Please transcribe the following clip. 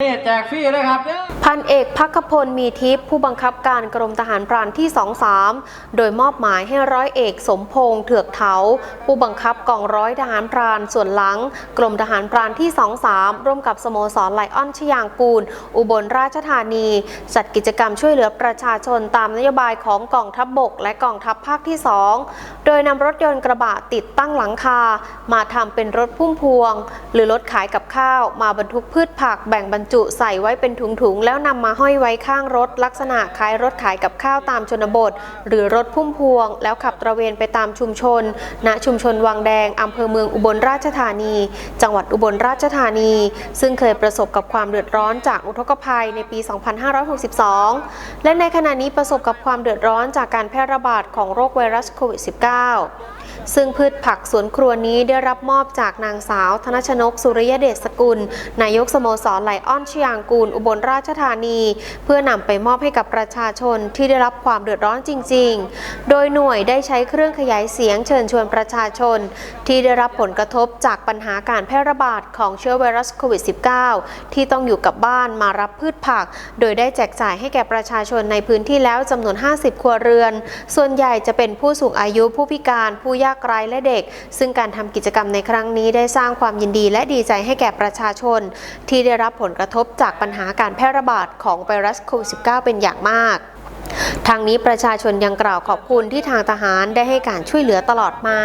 นี่แจกฟรีเลยครับเนี่ยพันเอกพักพลมีทิพย์ผู้บังคับการกรมทหารพรานที่ 23 โดยมอบหมายให้ร้อยเอกสมพงษ์เถือกเถาผู้บังคับกองร้อยทหารพรานส่วนหลัง กรมทหารพรานที่ 23 ร่วมกับสโมสรไลออนชยางกูล อุบลราชธานี จัดกิจกรรมช่วยเหลือประชาชนตามนโยบายของกองทัพบบก และกองทัพภาคที่ 2 โดยนำรถยนต์กระบะติดตั้งหลังคา มาทำเป็นรถพุ่มพวง หรือรถขายกับข้าว มาบรรทุกพืชผักแบ่งบรรจุใส่ไว้เป็นถุงๆ แล้วนำมาห้อยไว้ข้างรถ ลักษณะคล้ายรถขายกับข้าวตามชนบท หรือรถพุ่มพวง แล้วขับตระเวนไปตามชุมชน ณชุมชนวังแดงอำเภอเมืองอุบลราชธานี จังหวัดอุบลราชธานี ซึ่งเคยประสบกับความเดือดร้อนจากอุทกภัยในปี 2562 และในขณะนี้ประสบกับความเดือดร้อนจากการแพร่ระบาดของโรคไวรัสโควิด -19 ซึ่งพืชผักสวนครัวนี้ได้รับมอบจากนางสาว ธนชนกสุริยเดชสกุล นายกสโมสรไหลอ้อนชยางกูล อุบลราชธานี เพื่อนำไปมอบให้กับประชาชนที่ได้รับความเดือดร้อนจริง ๆ โดยหน่วยได้ใช้เครื่องขยายเสียงเชิญชวนประชาชน ที่ได้รับผลกระทบจากปัญหาการแพร่ระบาดของเชื้อไวรัสโควิด -19 ที่ต้องอยู่กับบ้านมารับพืชผัก โดยได้แจกจ่ายให้แก่ประชาชนในพื้นที่แล้วจำนวน 50 ครัวเรือน ส่วนใหญ่จะเป็นผู้สูงอายุผู้พิการผู้ยากไร้และเด็ก ซึ่งการทำกิจกรรมในครั้งนี้ได้สร้างความยินดีและดีใจให้แก่ประชาชน ที่ได้รับผลกระทบจากปัญหาการแพร่ระบาดของไวรัสโควิด -19 เป็นอย่างมากทางนี้ประชาชนยังกล่าวขอบคุณที่ทางทหารได้ให้การช่วยเหลือตลอดมา